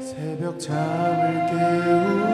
새벽 잠을 깨우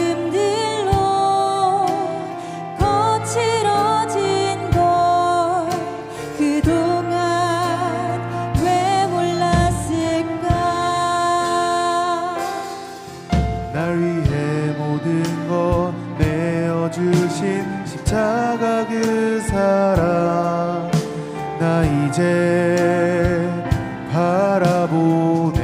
십자가 그 사랑 나 이제 바라보네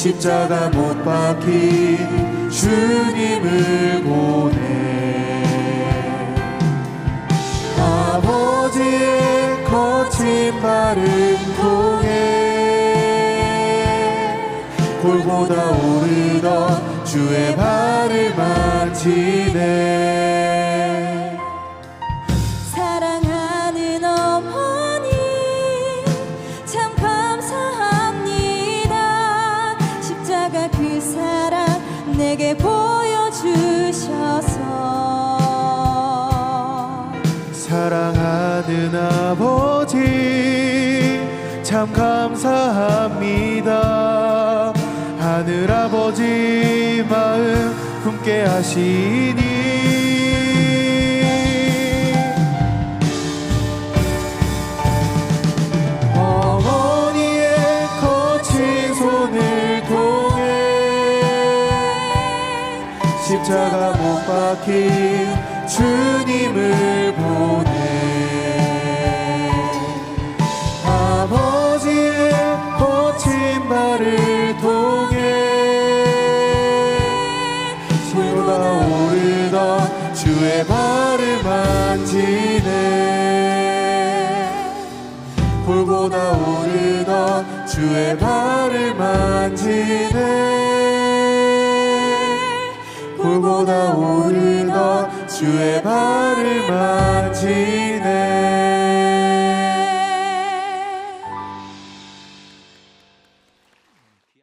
십자가 못 박힌 주님을 보내. 아버지의 거친 발을 통해 골고다 오르던 주의 발을 만지네 사랑하는 아버지 참 감사합니다. 하늘 아버지 마음 품게 하시니. 어머니의 거친 손을 통해 십자가 못 박힌 주님을 보내 만지네. 골고다 오르던 주의 발을 만지네. 골고다 오르던 주의 발을 만지네